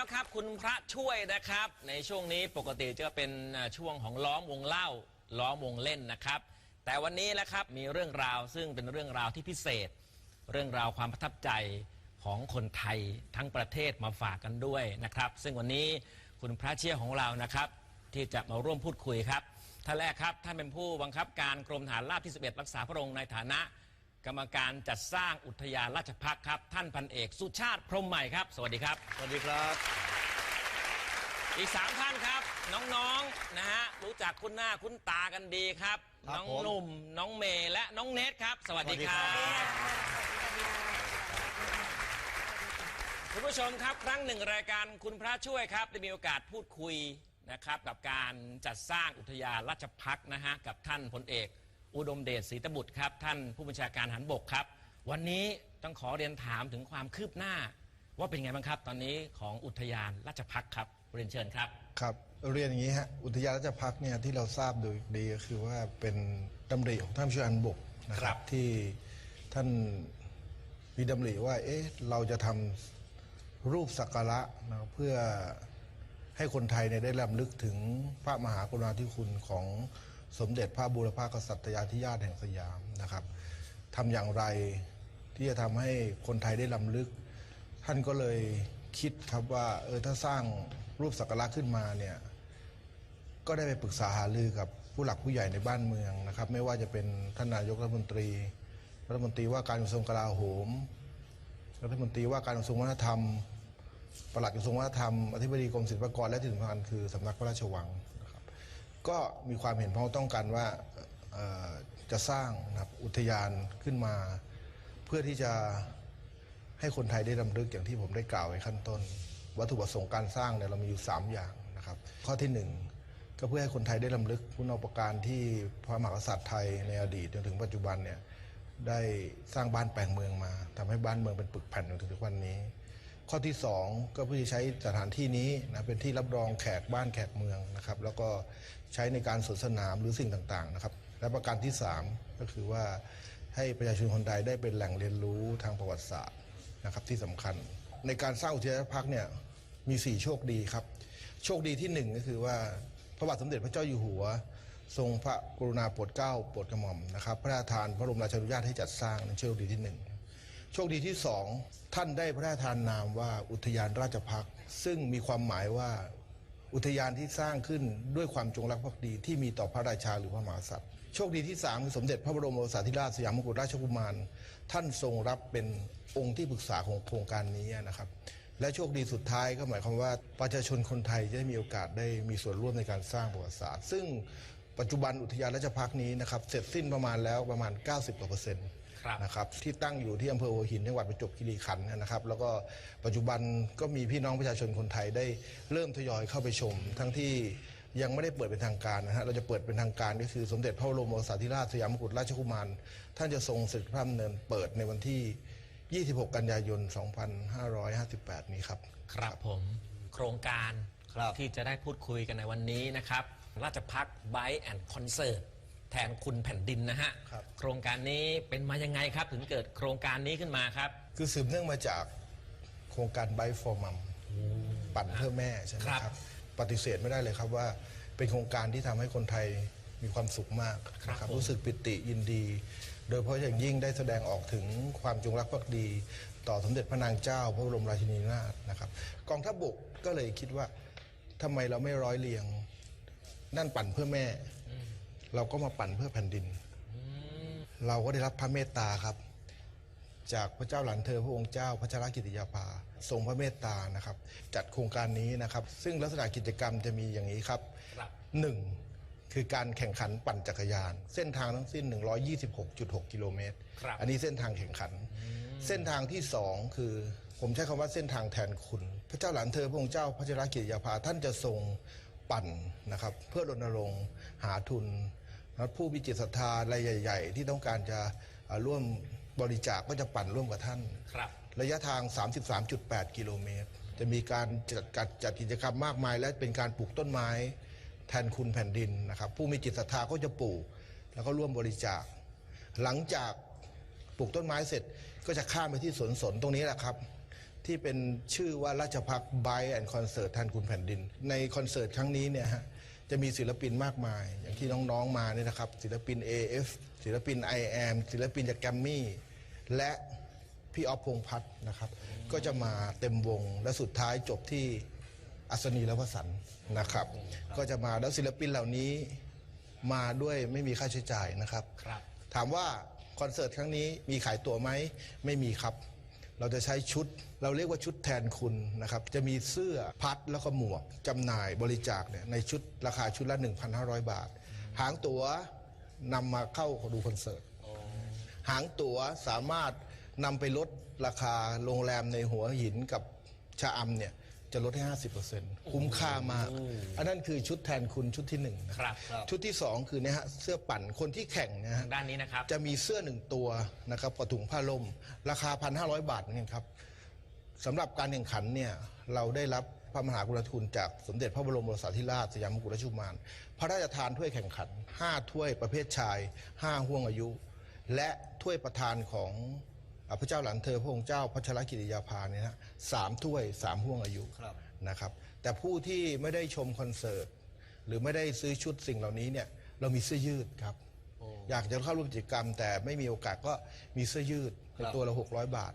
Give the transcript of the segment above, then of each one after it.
แล้วครับ คุณพระช่วยนะครับ ในช่วงนี้ปกติจะเป็นช่วงของล้อมวงเล่า ล้อมวงเล่นนะครับ แต่วันนี้แหละครับมีเรื่องราวซึ่งเป็นเรื่องราวที่พิเศษ เรื่องราวความประทับใจของคนไทยทั้งประเทศมาฝากกันด้วยนะครับ ซึ่งวันนี้คุณพระเชี่ยของเรานะครับ ที่จะมาร่วมพูดคุยครับท่านแรกครับท่านเป็นผู้บังคับการกรมฐานราบที่ 11 รักษาพระองค์ในฐานะ กรรมการจัดสร้างอุทยานราชพักษ์ครับ ท่านพันเอกสุชาติพรหมใหม่ครับ สวัสดีครับ สวัสดีครับ อีกสามท่านครับ น้องๆนะฮะรู้จักคุ้นหน้าคุ้นตากันดีครับ ครับน้องผม หนุ่ม น้องเมย์และน้องเนทครับ สวัสดีครัสวัสดีครับบคุณผู้ชมครับ ครั้งหนึ่งรายการคุณพระช่วยครับ ได้มีโอกาสพูดคุยนะครับ กับการจัดสร้างอุทยานราชพักษ์นะฮะกับท่านพลเอก อุดมเดชศรีตบุตรครับ ท่านผู้บัญชาการหันบกครับ วันนี้ต้องขอเรียนถามถึงความคืบหน้า ว่าเป็นไงบ้างครับ ตอนนี้ของอุทยานราชพักษ์ครับเรียนเชิญครับ ครับเรียนอย่างนี้ฮะอุทยานราชพักษ์เนี่ยที่เราทราบโดยดีก็คือว่าเป็นดำริของท่านผู้ช่วยอันบกนะคครัรับบที่ท่านมีดำริว่าเอ๊ะเราจะทำรูปสักการะนะครับเพื่อให้คนไทยเนี่ยได้รำลึกถึงพระมหากรุณาธิคุณของ สมเด็จพระบูรพากษัตริยาธิราชแห่งสยามนะครับทำอย่างไรที่จะทำให้คนไทยได้รำลึก ท่านก็เลยคิดครับว่าเออถ้าสร้างรูปสักการะขึ้นมาเนี่ยก็ได้ไปปรึกษาหารือกับผู้หลักผู้ใหญ่ในบ้านเมืองนะครับ ไม่ว่าจะเป็นท่านนายกรัฐมนตรี รัฐมนตรีว่าการกระทรวงกลาโหม รัฐมนตรีว่าการกระทรวงวัฒนธรรมปลัดกระทรวงวัฒนธรรมอธิบดีกรมศิลปากรและที่สำคัญคือสำนักพระราชวัง ก็มีความเห็นพ้องต้องกันว่าจะสร้างนะครับอุทยานขึ้นมา เพื่อที่จะให้คนไทยได้รำลึกอย่างที่ผมได้กล่าวไว้ขั้นต้น วัตถุประสงค์การสร้างเนี่ยเรามีอยู่ 3 อย่างนะครับ ข้อที่ 1 ก็เพื่อให้คนไทยได้รำลึกคุณอุปการที่พระมหากษัตริย์ไทยในอดีตจนถึงปัจจุบันเนี่ยได้สร้างบ้านแปลงเมืองมาทำให้บ้านเมืองเป็นปึกแผ่นจนถึงทุกวันนี้ ข้อที่ 2 ก็เพื่อใช้สถานที่นี้นะเป็นที่รับรองแขกบ้านแขกเมืองนะครับ แล้วก็ใช้ในการสวนสนามหรือสิ่งต่างๆนะครับ และประการที่ 3 ก็คือว่าให้ประชาชนคนไทยได้เป็นแหล่งเรียนรู้ทางประวัติศาสตร์นะครับที่สำคัญ ในการสร้างอุทยานพักเนี่ยมี 4 โชคดีครับ โชคดีที่ 1 ก็คือว่าพระบาทสมเด็จพระเจ้าอยู่หัว ทรงพระกรุณาโปรดเกล้าโปรดกระหม่อมนะครับพระราชทานพระบรมราชานุญาตให้จัดสร้างนั่นโชคดีที่หนึ่ง โชคดีที่สองท่านได้พระราชทานนามว่าอุทยานราชพักษ์ซึ่งมีความหมายว่าอุทยานที่สร้างขึ้นด้วยความจงรักภักดีที่มีต่อพระราชาหรือพระมหากษัตริย์โชคดีที่สามคือสมเด็จพระบรมโอรสาธิราชสยามกุฎราชกุมาร ท่านทรงรับเป็นองค์ที่ปรึกษาของโครงการนี้นะครับ และโชคดีสุดท้ายก็หมายความว่าประชาชนคนไทยจะได้มีโอกาสได้มีส่วนร่วมในการสร้างประวัติศาสตร์ ซึ่งปัจจุบันอุทยานราชพักษ์นี้นะครับเสร็จสิ้นประมาณแล้วประมาณ 90กว่าเปอร์เซ็นต์ ครับ นะครับที่ตั้งอยู่ที่อำเภอหัวหินจังหวัดประจวบคีรีขันธ์นะครับแล้วก็ปัจจุบันก็มีพี่น้องประชาชนคนไทยได้เริ่มทยอยเข้าไปชม ทั้งที่ยังไม่ได้เปิดเป็นทางการนะฮะเราจะเปิดเป็นทางการก็คือสมเด็จพระบรมโอรสาธิราชสยามกุฎราชกุมาร ท่านจะทรงเสด็จพระดำเนินเปิดในวันที่ 26 กันยายน 2558 นี้ครับ ครับผมโครงการครับ ที่จะได้พูดคุยกันในวันนี้นะครับ ราชพักไบแอนด์คอนเสิร์ต แทนคุณแผ่นดินนะฮะ ครับ โครงการนี้เป็นมายังไงครับ ถึงเกิดโครงการนี้ขึ้นมาครับ คือสืบเนื่องมาจากโครงการ b บ for Mom ปั่นเพื่อแม่ใช่ไหมครับครับปฏิเสธไม่ได้เลยครับว่าเป็นโครงการที่ทำให้คนไทยมีความสุขมากครับนะครับผม รู้สึกปิติยินดี โดยเฉพาะอย่างยิ่งได้แสดงออกถึงความจงรักภักดี ต่อสมเด็จพระนางเจ้า พระบรมราชินีนาถนะครับ กองทัพบกก็เลยคิดว่าทำไมเราไม่ร้อยเรียง นั่นปั่นเพื่อแม่ เราก็มาปั่นเพื่อแผ่นดิน เราก็ได้รับพระเมตตาครับ จากพระเจ้าหลานเธอพระองค์เจ้าพระชรกิติยาภาทรงพระเมตตานะครับ จัดโครงการนี้นะครับ ซึ่งลักษณะกิจกรรมจะมีอย่างนี้ครับครับหนึ่งคือการแข่งขันปั่นจักรยาน เส้นทางทั้งสิ้น 126.6 กิโลเมตรครับอันนี้เส้นทางแข่งขัน เส้นทางที่สองคือ ผมใช้คำว่าเส้นทางแทนคุณ พระเจ้าหลานเธอพระองค์เจ้าพระชรกิติยาภาท่านจะทรงปั่นนะครับ เพื่อรณรงค์หาทุนนะ ผู้มีจิตศรัทธารายใหญ่ ๆ ที่ต้องการจะอ่าร่วมบริจาคก็จะปั่นร่วมกับท่านครับระยะทาง 33.8 กิโลเมตร จะมีการจัดจัดจัดกิจกรรมมากมาย และเป็นการปลูกต้นไม้ แทนคุณแผ่นดินนะครับผู้มีจิตศรัทธาก็จะปลูก แล้วก็ร่วมบริจาค หลังจากปลูกต้นไม้เสร็จก็จะข้ามไปที่สวนสนตรงนี้แหละครับ ที่เป็นชื่อว่าราชพักไบแอนคอนเสิร์ตแทนคุณแผ่นดิน ในคอนเสิร์ตครั้งนี้เนี่ยฮะ จะมีศิลปินมากมาย อย่างที่น้องๆมาเนี่ยนะครับ ศิลปิน AF ศิลปิน I am ศิลปินจากแกรมมี่และพี่ออฟพงษ์พัฒน์นะครับ ก็จะมาเต็มวงและสุดท้ายจบที่อัศนีและวสันต์นะครับ ก็จะมาแล้วศิลปินเหล่านี้มาด้วยไม่มีค่าใช้จ่ายนะครับ ครับ ถามว่าคอนเสิร์ตครั้งนี้มีขายตั๋วไหมไม่มีครับ เราจะใช้ชุด เราเรียกว่าชุดแทนคุณนะครับ จะมีเสื้อพัดแล้วก็หมวกจำหน่ายบริจาคเนี่ยในชุดราคาชุดละ 1,500 บาท หางตั๋วนำมาเข้าดูคอนเสิร์ตหางตั๋วสามารถนำไปลดราคาโรงแรมในหัวหินกับชะอำเนี่ย จะลดให้ 50%คุ้มค่ามาก อันนั้นคือชุดแทนคุณชุดที่หนึ่งนะครับชุดที่สองคือเนี่ยฮะเสื้อปั่นคนที่แข่งเนะฮะ ทางด้านนี้นะครับ จะมีเสื้อหนึ่งตัวนะครับกับถุงผ้าล่มราคา 1,500 บาทเหมือนกันครับสำหรับการแข่งขันเนี่ยเราได้รับพระมหากรุณาธิคุณจากสมเด็จพระบรมโอรสาธิราชสยามกุฎราชกุมาร พระราชทานถ้วยแข่งขัน 5 ถ้วยประเภทชาย 5 ห่วงอายุ และถ้วยประธานของอ่า พระเจ้าหลานเธอพระองค์เจ้าพัชรกิติยาภาเนี่ยนะสามถ้วยสามห่วงอายุครับ นะครับ แต่ผู้ที่ไม่ได้ชมคอนเสิร์ต หรือไม่ได้ซื้อชุดสิ่งเหล่านี้เนี่ยเรามีเสื้อยืดครับอยากจะเข้าร่วมกิจกรรม แต่ไม่มีโอกาสก็มีเสื้อยืดในตัวละ600 บาท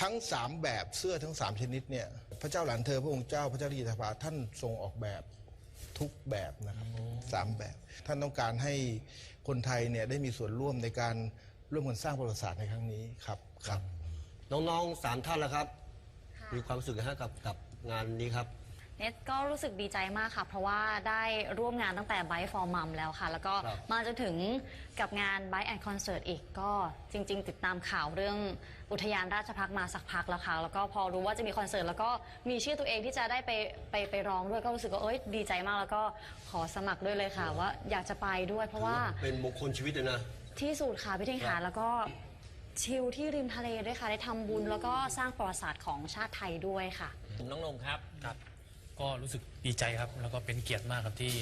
ทั้ง 3 แบบเสื้อทั้ง 3 ชนิดเนี่ยพระเจ้าหลานเธอพระองค์เจ้าพระเจ้าลิกิตาภาท่านทรงออกแบบทุกแบบนะครับสามแบบ ท่านต้องการให้คนไทยเนี่ยได้มีส่วนร่วมในการ ร่วมกันสร้างประวัติศาสตร์ในครั้งนี้ครับครับ น้องๆสามท่านแล้วครับมีความรู้สึกนะฮะกับกับงานนี้ครับ เนทก็รู้สึกดีใจมากค่ะ เพราะว่าได้ร่วมงานตั้งแต่ Bike for Mom แล้วค่ะ แล้วก็ครับมาจนถึงกับงาน Bike and Concert อีกก็จริง ๆ ติดตามข่าวเรื่องอุทยานราชพักษ์มาสักพักแล้วค่ะ แล้วก็พอรู้ว่าจะมีคอนเสิร์ตแล้วก็มีชื่อตัวเองที่จะได้ไปไปไปร้องด้วยก็รู้สึกว่าเอ้ยดีใจมากแล้วก็ขอสมัครด้วยเลยค่ะ ว่าอยากจะไปด้วยเพราะว่า เป็นมงคลชีวิตเลยนะ ที่สุดค่ะพี่เทงครัขาบแล้วก็ชิลที่ริมทะเลด้วยค่ะได้ทำบุญแล้วก็สร้างประวัติศาสตร์ของชาติไทยด้วยค่ะ น้องนงครับครับก็รู้สึกดีใจครับ แล้วก็เป็นเกียรติมากครับที่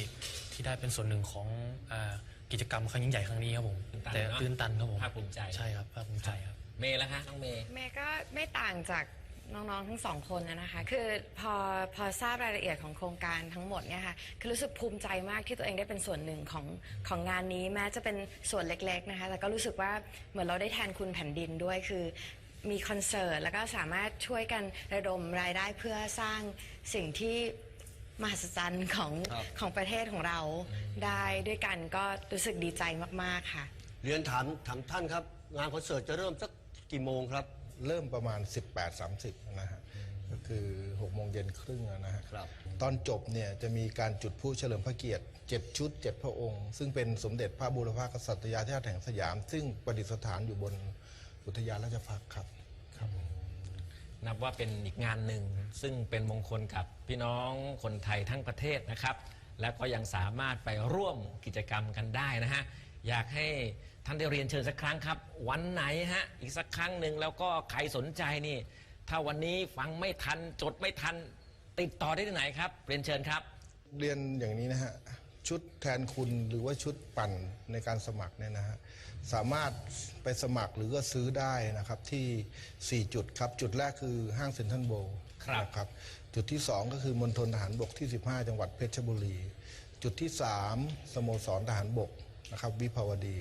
ที่ได้เป็นส่วนหนึ่งของอากิจกรรมครั้งยิ่งใหญ่ครั้งนี้ครับผมตื่นตันแต่เนอะตื่นตันครับผมภาคภูมิใจ ใช่ครับภาคภูมิใจครับ เมย์แล้วฮะน้องเมย์เมย์ก็ไม่ต่างจาก น้องๆทั้งสองคนนะนะคะ คือพอพอทราบรายละเอียดของโครงการทั้งหมดเนี่ยค่ะคือรู้สึกภูมิใจมากที่ตัวเองได้เป็นส่วนหนึ่งของของงานนี้แม้จะเป็นส่วนเล็กๆนะคะแต่ก็รู้สึกว่าเหมือนเราได้แทนคุณแผ่นดินด้วยคือมีคอนเสิร์ตแล้วก็สามารถช่วยกันระดมรายได้เพื่อสร้างสิ่งที่มหัศจรรย์ของครับ ของประเทศของเราได้ด้วยกันก็รู้สึกดีใจมากๆค่ะ เรียนถามถามท่านครับ งานคอนเสิร์ตจะเริ่มสักกี่โมงครับ เริ่มประมาณ 18.30 นะฮะก็คือ6โมงเย็นครึ่งอะนะฮะครับตอนจบเนี่ยจะมีการจุดผู้เฉลิมพระเกียรติ 7 ชุด 7 พระองค์ ซึ่งเป็นสมเด็จพระบูรพากษัตริยาธิราชแห่งสยาม ซึ่งประดิษฐานอยู่บนอุทยานราชพักษ์ครับครับ นับว่าเป็นอีกงานหนึ่งซึ่งเป็นมงคลกับพี่น้องคนไทยทั้งประเทศนะครับ และก็ยังสามารถไปร่วมกิจกรรมกันได้นะฮะ อยากให้ท่านได้เรียนเชิญสักครั้งครับ วันไหนฮะ อีกสักครั้งหนึ่งแล้วก็ใครสนใจนี่ ถ้าวันนี้ฟังไม่ทันจดไม่ทัน ติดต่อได้ที่ไหนครับ เรียนเชิญครับ เรียนอย่างนี้นะฮะ ชุดแทนคุณหรือว่าชุดปั่นในการสมัครเนี่ยนะฮะ สามารถไปสมัครหรือก็ซื้อได้นะครับที่ 4 จุดครับ จุดแรกคือห้างเซ็นทรัลโบว์ครับ นะครับ จุดที่ 2 ก็คือมณฑลทหารบกที่ 15 จังหวัดเพชรบุรี จุดที่ 3 สโมสรทหารบก นะครับวิภาวดี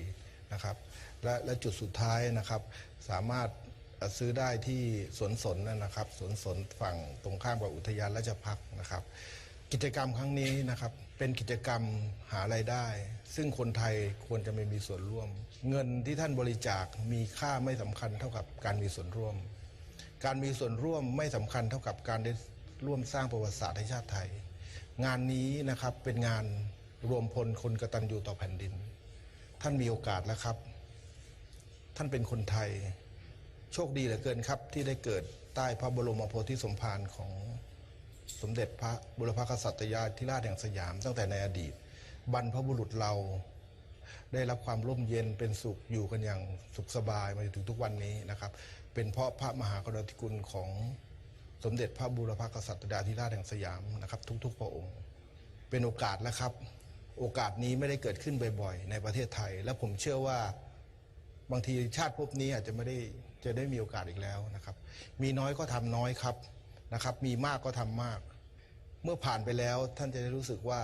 นะครับและและจุดสุดท้ายนะครับ สามารถซื้อได้ที่สวนสนนะครับสวนสนฝั่งตรงข้ามกับอุทยานราชพักษ์นะครับ กิจกรรมครั้งนี้นะครับเป็นกิจกรรมหารายได้ ซึ่งคนไทยควรจะไม่มีส่วนร่วม เงินที่ท่านบริจาคมีค่าไม่สำคัญเท่ากับการมีส่วนร่วม การมีส่วนร่วมไม่สำคัญเท่ากับการได้ร่วมสร้างประวัติศาสตร์ให้ชาติไทย งานนี้นะครับเป็นงานรวมพลคนกระตัญญูต่อแผ่นดิน ท่านมีโอกาสแล้วครับ ท่านเป็นคนไทย โชคดีเหลือเกินครับ ที่ได้เกิดใต้พระบรมโพธิสมภารของสมเด็จพระบุรพกษัตริยาธิราชแห่งสยาม ตั้งแต่ในอดีต บรรพบุรุษเรา ได้รับความร่มเย็นเป็นสุขอยู่กันอย่างสุขสบายมาจนถึงทุกวันนี้นะครับ เป็นเพราะพระมหากรณาธิคุณของสมเด็จพระบุรพกษัตริยาธิราชแห่งสยามนะครับ ทุก ๆ พระองค์ เป็นโอกาสแล้วครับ โอกาสนี้ไม่ได้เกิดขึ้นบ่อยๆ ในประเทศไทย และผมเชื่อว่าบางทีชาติภพนี้อาจจะไม่ได้จะได้มีโอกาสอีกแล้วนะครับ มีน้อยก็ทำน้อยครับนะครับ มีมากก็ทำมาก เมื่อผ่านไปแล้วท่านจะได้รู้สึกว่า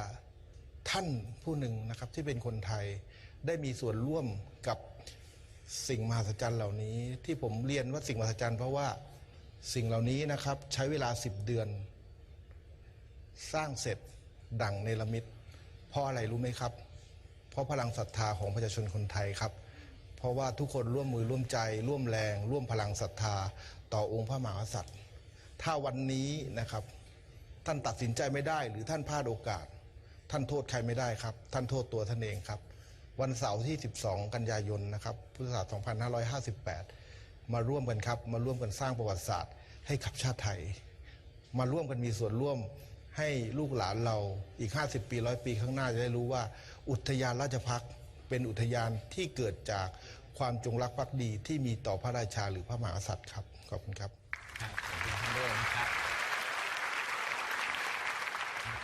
ท่านผู้หนึ่งนะครับที่เป็นคนไทยได้มีส่วนร่วมกับสิ่งมหัศจรรย์เหล่านี้ ที่ผมเรียนว่าสิ่งมหัศจรรย์เพราะว่าสิ่งเหล่านี้นะครับใช้เวลา 10 เดือน สร้างเสร็จดังเนรมิต เพราะอะไรรู้ไหมครับ เพราะพลังศรัทธาของประชาชนคนไทยครับ เพราะว่าทุกคนร่วมมือร่วมใจ ร่วมแรง ร่วมพลังศรัทธา ต่อองค์พระมหากษัตริย์ ถ้าวันนี้นะครับ ท่านตัดสินใจไม่ได้หรือท่านพลาดโอกาส ท่านโทษใครไม่ได้ครับ ท่านโทษตัวท่านเองครับ วันเสาร์ที่ 12 กันยายนนะครับพุทธศักราช2558 มาร่วมกันครับ มาร่วมกันสร้างประวัติศาสตร์ให้กับชาติไทย มาร่วมกันมีส่วนร่วม ให้ลูกหลานเราอีก 50 ปีร้อยปีข้างหน้าจะได้รู้ว่า อุทยานราชพักษ์เป็นอุทยานที่เกิดจากความจงรักภักดีที่มีต่อพระราชาหรือพระมหากษัตริย์ครับ ขอบคุณครับครับขอบคุณท่านด้วยนะครับ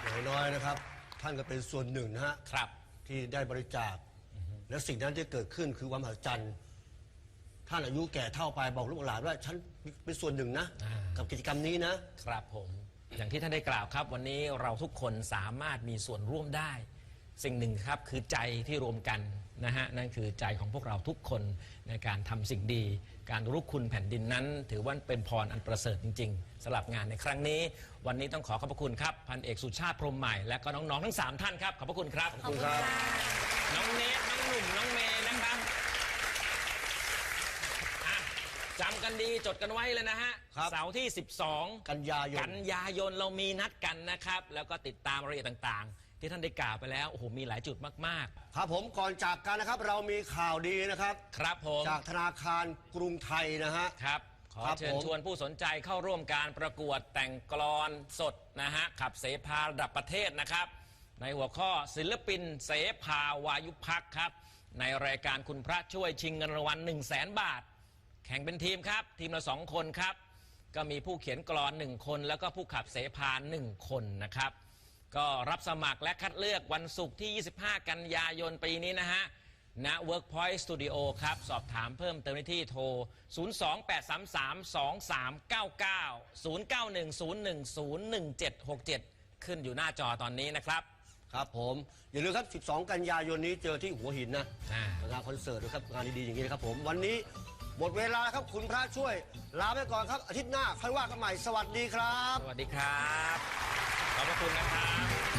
อย่างน้อยนะครับ ท่านก็เป็นส่วนหนึ่งนะฮะครับที่ได้บริจาค และสิ่งนั้นที่เกิดขึ้นคือความมหัศจรรย์ท่านอายุแก่เท่าไปบอกลูกหลานว่าฉันเป็นส่วนหนึ่งนะอ่ากับกิจกรรมนี้นะครับผม อย่างที่ท่านได้กล่าวครับ วันนี้เราทุกคนสามารถมีส่วนร่วมได้ สิ่งหนึ่งครับคือใจที่รวมกันนะฮะนั่นคือใจของพวกเราทุกคนในการทำสิ่งดี การรุกคุณแผ่นดินนั้น ถือว่าเป็นพรอันประเสริฐจริง ๆสำหรับงานในครั้งนี้ วันนี้ต้องขอขอบพระคุณครับพันเอกสุชาติพรหมใหม่และก็น้องๆทั้งสามท่านครับขอบพระคุณครับ ขอบคุณค่ะน้องเนทน้องหนุ่ม น้องเมย์นะครับอะ จำกันดีจดกันไว้เลยนะฮะ ครับ เสาร์ที่ 12 กันยายน กันยายนเรามีนัดกันนะครับ แล้วก็ติดตามรายละเอียดต่างๆ ที่ท่านได้กล่าวไปแล้วโอ้โหมีหลายจุดมากครับผมก่อนจากกันนะครับเรามีข่าวดีนะครับ ๆ ครับผมจากธนาคารกรุงไทยนะฮะ ครับ ขอครับเชิญผม ชวนผู้สนใจเข้าร่วมการประกวดแต่งกลอนสดนะฮะ ขับเสพาระดับประเทศนะครับ ในหัวข้อศิลปินเสภาวายุพักครับ ในรายการคุณพระช่วยชิงเงินรางวัล1 0 0 0 0แบาท แข่งเป็นทีมครับ ทีมละสองคนครับ ก็มีผู้เขียนกลอนหนึ่งคน แล้วก็ผู้ขับเสพาหนึ่งคนนะครับ ก็รับสมัครและคัดเลือกวันศุกร์ที่ 25 กันยายนปีนี้นะฮะณ Workpoint Studio ครับ สอบถามเพิ่มเติมได้ที่โทร 028332399 0910101767 ขึ้นอยู่หน้าจอตอนนี้นะครับ ครับผม อย่าลืมครับ 12 กันยายนนี้เจอที่หัวหินนะอ่า งานคอนเสิร์ตนะครับงานดีๆอย่างนี้นะครับผม วันนี้ หมดเวลาแล้วครับคุณพระช่วย ลาไปก่อนครับ อาทิตย์หน้าค่อยว่ากันใหม่ สวัสดีครับ สวัสดีครับ ขอบพระคุณนะครับ